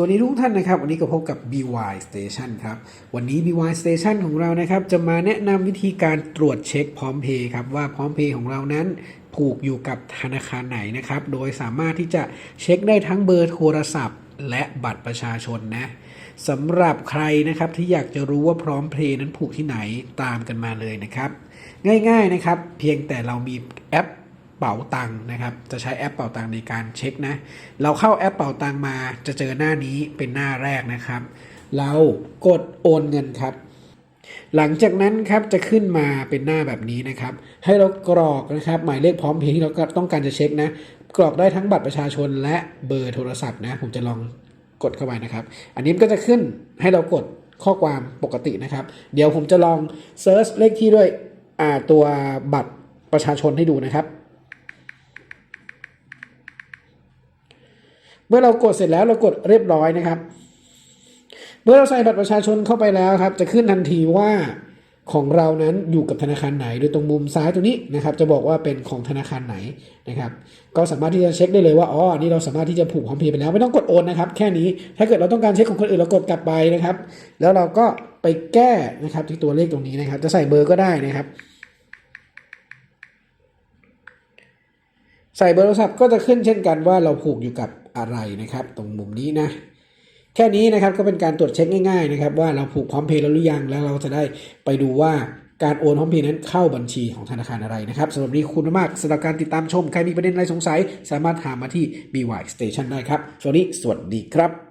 สวัสดีทุกท่านนะครับ วันนี้ก็พบกับ BY Station ครับ วันนี้ BY Station ของเรานะครับ จะมาแนะนำวิธีการตรวจเช็คพร้อมเพย์ครับ ว่าพร้อมเพย์ของเรานั้นผูกอยู่กับธนาคารไหนนะครับ โดยสามารถที่จะเช็คได้ทั้งเบอร์โทรศัพท์ และบัตรประชาชนนะสำหรับใครนะครับที่อยากจะรู้ว่าพร้อมเพย์นั้นผูกที่ไหนตามกันมาเลยนะครับ ง่าย ๆนะครับ เพียงแต่เรามีแอป เป๋าตังค์นะครับ จะใช้แอปเป๋าตังค์ในการเช็คนะ เราเข้าแอปเป๋าตังค์มาจะเจอหน้านี้เป็นหน้าแรกนะครับ เรากดโอนเงินครับ หลังจากนั้นครับจะขึ้นมาเป็นหน้าแบบนี้นะครับ ให้เรากรอกนะครับหมายเลขพร้อมเพย์ที่เราต้องการจะเช็คนะ กรอกได้ทั้งบัตรประชาชนและเบอร์โทรศัพท์นะ ผมจะลองกดเข้าไปนะครับ อันนี้มันก็จะขึ้นให้เรากดข้อความปกตินะครับ เดี๋ยวผมจะลองเซิร์ชเลขที่ด้วยอ่าตัวบัตรประชาชนให้ดูนะครับ เมื่อเรากดเสร็จแล้วเรากดเรียบร้อยนะครับ เมื่อเราใส่บัตรประชาชนเข้าไปแล้วครับ จะขึ้นทันทีว่าของเรานั้นอยู่กับธนาคารไหน โดยตรงมุมซ้ายตรงนี้นะครับ จะบอกว่าเป็นของธนาคารไหนนะครับ ก็สามารถที่จะเช็คได้เลยว่าอ๋อนนี้เราสามารถที่จะผูกพร้อมเพย์ไปแล้วไม่ต้องกดโอนนะครับ แค่นี้ถ้าเกิดเราต้องการเช็คของคนอื่นเรากดกลับไปนะครับ แล้วเราก็ไปแก้นะครับที่ตัวเลขตรงนี้นะครับ จะใส่เบอร์ก็ได้นะครับ ใส่เบอร์โทรศัพท์ก็จะขึ้นเช่นกันว่าเราผูกอยู่กับ อะไรนะครับ ตรงมุมนี้นะแค่นี้นะครับก็เป็นการตรวจเช็คง่ายๆนะครับว่าเราผูกพร้อมเพย์แล้วหรือยังแล้วเราจะได้ไปดูว่าการโอนพร้อมเพย์นั้นเข้าบัญชีของธนาคารอะไรนะครับสำหรับนี้คุณมากสำหรับการติดตามชม ใครมีประเด็นอะไรสงสัย สามารถถามมาที่ BY Station ได้ครับสวัสดีสวัสดีครับ